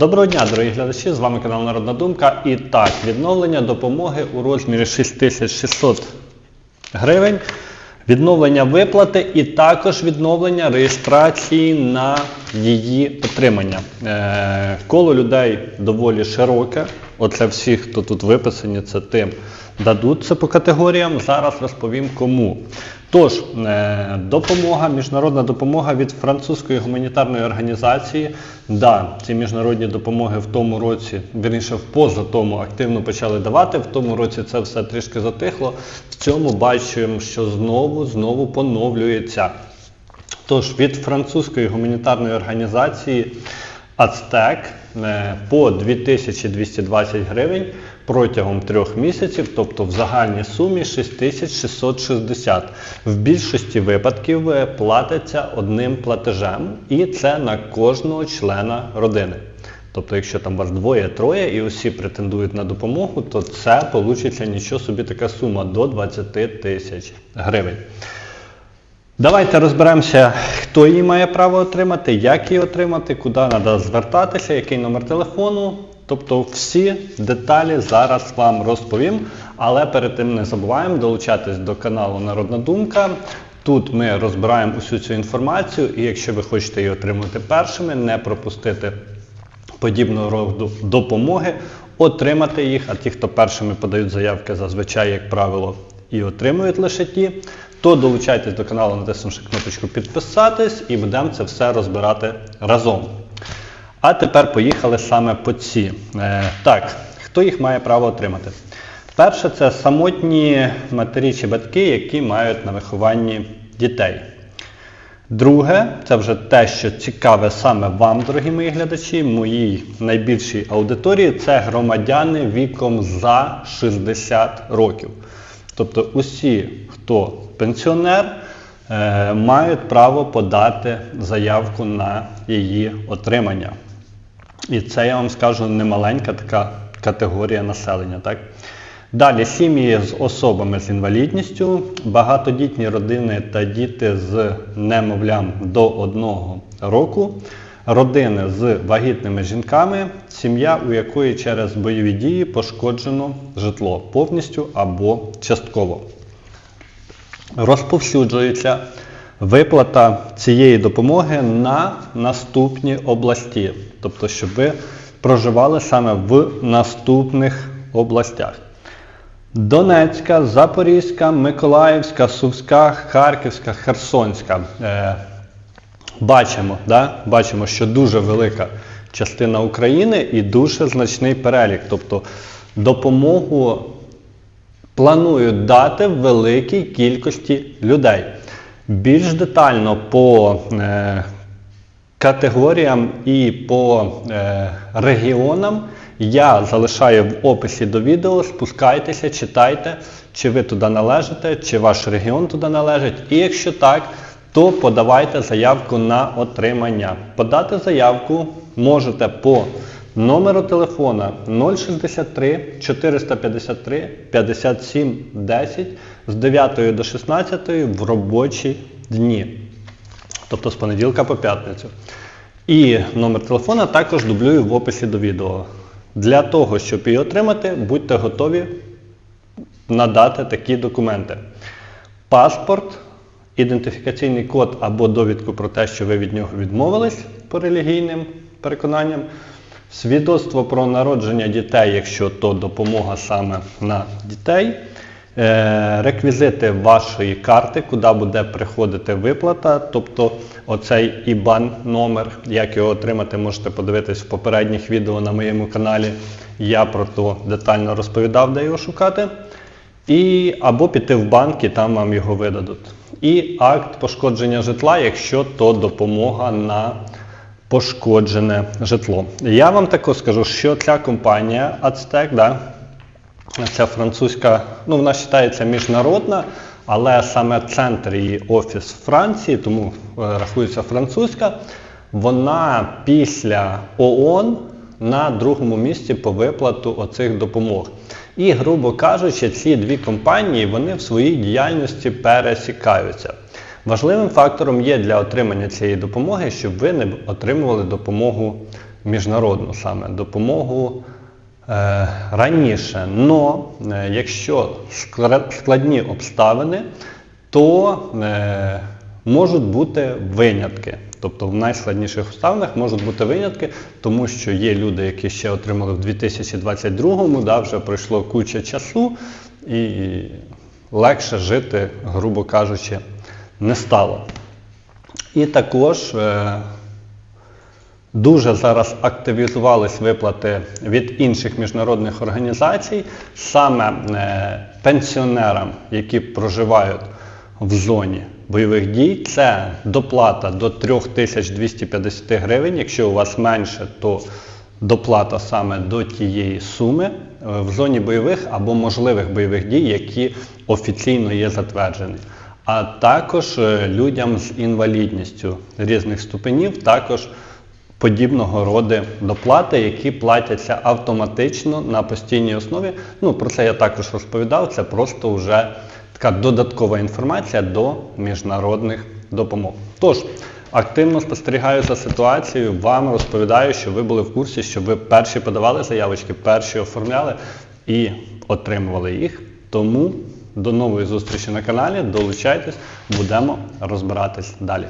Доброго дня, дорогі глядачі! З вами канал Народна Думка. І так, відновлення допомоги у розмірі 6600 гривень, відновлення виплати і також відновлення реєстрації на її отримання. Е, коло людей доволі широке. Оце всі, хто тут виписані, це тим дадуть це по категоріям. Зараз розповім кому. Тож, е, допомога, міжнародна допомога від французької гуманітарної організації. Да, ці міжнародні допомоги в тому році, вірніше, в поза тому активно почали давати. В тому році це все трішки затихло. В цьому бачимо, що знову знову поновлюється. Тож від французької гуманітарної організації Ацтек е, по 2220 гривень протягом трьох місяців, тобто в загальній сумі 6660. В більшості випадків е, платиться одним платежем, і це на кожного члена родини. Тобто, якщо там вас двоє-троє і усі претендують на допомогу, то це вийде нічого собі така сума до 20 тисяч гривень. Давайте розберемося, хто її має право отримати, як її отримати, куди треба звертатися, який номер телефону. Тобто всі деталі зараз вам розповім. Але перед тим не забуваємо долучатись до каналу Народна Думка. Тут ми розбираємо усю цю інформацію, і якщо ви хочете її отримати першими, не пропустити подібного роду допомоги, отримати їх. А ті, хто першими подають заявки, зазвичай, як правило, і отримують лише ті, то долучайтесь до каналу, натиснувши кнопочку підписатись, і будемо це все розбирати разом. А тепер поїхали саме по ці. Е, так, хто їх має право отримати? Перше, це самотні матері чи батьки, які мають на вихованні дітей. Друге, це вже те, що цікаве саме вам, дорогі мої глядачі, моїй найбільшій аудиторії, це громадяни віком за 60 років. Тобто усі, хто пенсіонер, е, мають право подати заявку на її отримання. І це, я вам скажу, немаленька така категорія населення. Так? Далі сім'ї з особами з інвалідністю, багатодітні родини та діти з немовлям до одного року, родини з вагітними жінками, сім'я, у якої через бойові дії пошкоджено житло повністю або частково. Розповсюджується виплата цієї допомоги на наступні області, тобто, щоб ви проживали саме в наступних областях. Донецька, Запорізька, Миколаївська, Сумська, Харківська, Херсонська. Е, бачимо, да? бачимо, що дуже велика частина України і дуже значний перелік. Тобто допомогу планують дати великій кількості людей. Більш детально по е, категоріям і по е, регіонам я залишаю в описі до відео. Спускайтеся, читайте, чи ви туди належите, чи ваш регіон туди належить. І якщо так, то подавайте заявку на отримання. Подати заявку можете по номеру телефона 063 453 57 10 з 9 до 16 в робочі дні. Тобто з понеділка по п'ятницю. І номер телефона також дублюю в описі до відео. Для того, щоб її отримати, будьте готові надати такі документи. Паспорт, ідентифікаційний код або довідку про те, що ви від нього відмовились по релігійним переконанням, свідоцтво про народження дітей, якщо то допомога саме на дітей, реквізити вашої карти, куди буде приходити виплата, тобто оцей IBAN номер, як його отримати, можете подивитись в попередніх відео на моєму каналі. Я про то детально розповідав, де його шукати. І або піти в банк і там вам його видадуть. І акт пошкодження житла, якщо то допомога на пошкоджене житло. Я вам також скажу, що ця компанія Aztec, да, ця французька, ну вона вважається міжнародна, але саме центр її офіс Франції, тому е, рахується французька, вона після ООН на другому місці по виплату оцих допомог. І, грубо кажучи, ці дві компанії вони в своїй діяльності пересікаються. Важливим фактором є для отримання цієї допомоги, щоб ви не отримували допомогу міжнародну саме допомогу раніше. Но е, якщо складні обставини, то е, можуть бути винятки. Тобто в найскладніших обставинах можуть бути винятки, тому що є люди, які ще отримали в 2022-му, да, вже пройшло куча часу, і легше жити, грубо кажучи, не стало. І також е, Дуже зараз активізувались виплати від інших міжнародних організацій, саме е, пенсіонерам, які проживають в зоні бойових дій. Це доплата до 3250 гривень. Якщо у вас менше, то доплата саме до тієї суми е, в зоні бойових або можливих бойових дій, які офіційно є затверджені. А також е, людям з інвалідністю різних ступенів також подібного роду доплати, які платяться автоматично на постійній основі. Ну, про це я також розповідав, це просто вже така додаткова інформація до міжнародних допомог. Тож, активно спостерігаю за ситуацією, вам розповідаю, що ви були в курсі, що ви перші подавали заявочки, перші оформляли і отримували їх. Тому до нової зустрічі на каналі, долучайтесь, будемо розбиратись далі.